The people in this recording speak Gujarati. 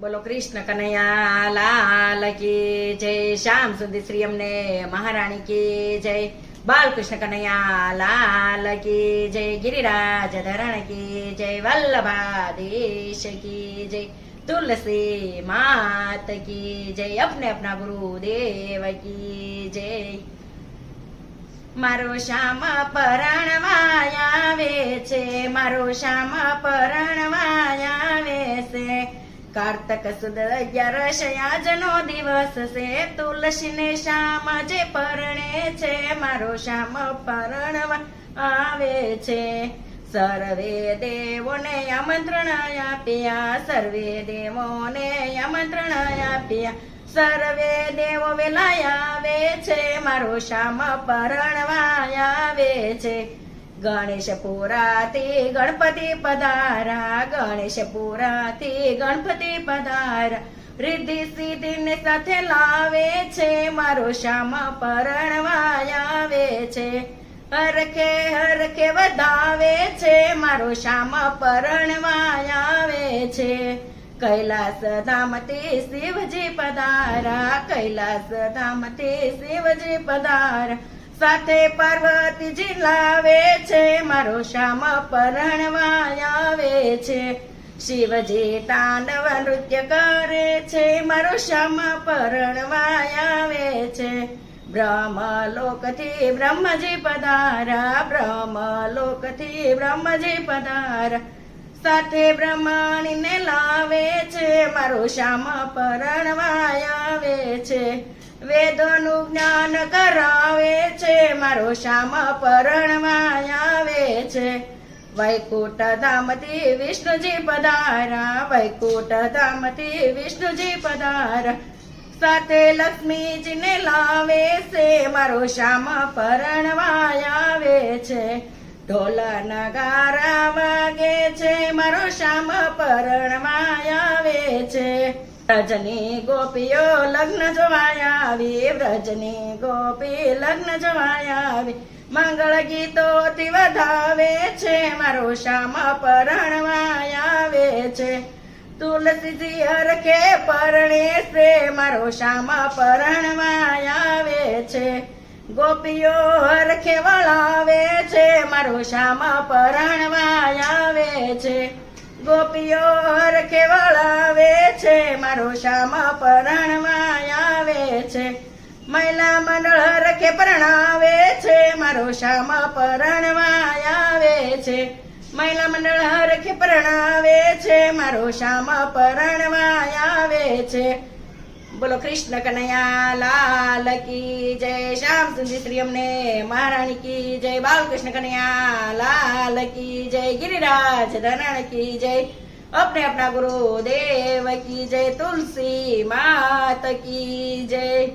બોલો કૃષ્ણ કનૈયા લાલ કી જય, શ્યામ સુંદર શ્રી અમને મહારાણી કી જય, બાલકૃષ્ણ કનૈયા લાલ કી જય, ગિરિરાજ ધરણ કી જય વલ્લભાદેશ કી જય, તુલસી માત કી જય, અપને અપના ગુરુદેવ કી જય. મારો શ્યામ પરણવા આવે છે, મારો શ્યામ છે કાર્તક સુદ આજનો દિવસ છે તુલસી ને શ્યામ જે પરણે છે મારો શ્યામ પરણવા આવે છે। સર્વે દેવોને આમંત્રણ આપ્યા સર્વે દેવોને આમંત્રણ આપ્યા સર્વે દેવો વેલા આવે છે મારો શ્યામ પરણવા આવે છે। ગણેશ પુરાથી ગણપતિ પધારા, ગણેશ પુરાથી ગણપતિ પધારા. રિદ્ધિ સિદ્ધિને સાથે લાવે છે, મારો શ્યામા પરણવા આવે છે. હરખે હરખે વધાવે છે, મારો શ્યામા પરણવા આવે છે. કૈલાસ ધામથી શિવજી પધારા કૈલાસ ધામથી શિવજી પધારા. સાથે પાર્વતીજી લાવે છે, મારો શ્યામ પરણવા આવે છે. શિવજી તાંડવ નૃત્ય કરે છે, મારો શ્યામ પરણવા આવે છે. બ્રહ્મલોકથી બ્રહ્મજી પધારા, બ્રહ્મલોકથી બ્રહ્મજી પધારા. સાથે બ્રહ્માણીને લાવે છે, મારો શ્યામ પરણવા આવે છે. વેદોનું જ્ઞાન કરાવે છે. મારો શ્યામ પરણમાં આવે છે. વૈકુટ ધામથી વિષ્ણુજી પધારા. વૈકુટ ધામથી વિષ્ણુજી પધારા. સાથે લક્ષ્મીજીને લાવે છે. મારો શ્યામ પરણવા આવે છે. ઢોલા નગારા વાગે છે. મારો શ્યામ પરણવા આવે છે. વ્રજની ગોપીઓ લગ્ન જોવાયા આવી, વ્રજની ગોપી લગ્ન જોવાયા આવી. મંગળ ગીતોથી વધાવે છે, મારો શ્યામ પરણવા આવે છે. તુલસીજી હરખે પરણે છે, મારો શ્યામ પરણવા આવે છે. ગોપીઓ હરખે વળાવે છે, મારો શ્યામ પરણવા આવે છે. ગોપીઓ હરખે વળાવે છે, મારો શ્યામ પરણવા આવે છે. મહિલા મંડળ રખે પરણાવે છે, મારો શ્યામ પરણવા આવે છે. મહિલા મંડળ હરખે પરણાવે છે, મારો શ્યામ પરણવા આવે છે. બોલો કૃષ્ણ કનૈયા, લાલ કી જય, શ્યામ સુંદર શ્રી અમને, મહારાણી કી જય, બાલકૃષ્ણ કનૈયા, લાલ કી જય, ગિરિરાજ ધરણ કી જય. अपने अपना गुरुदेव की जय तुलसी मात की जय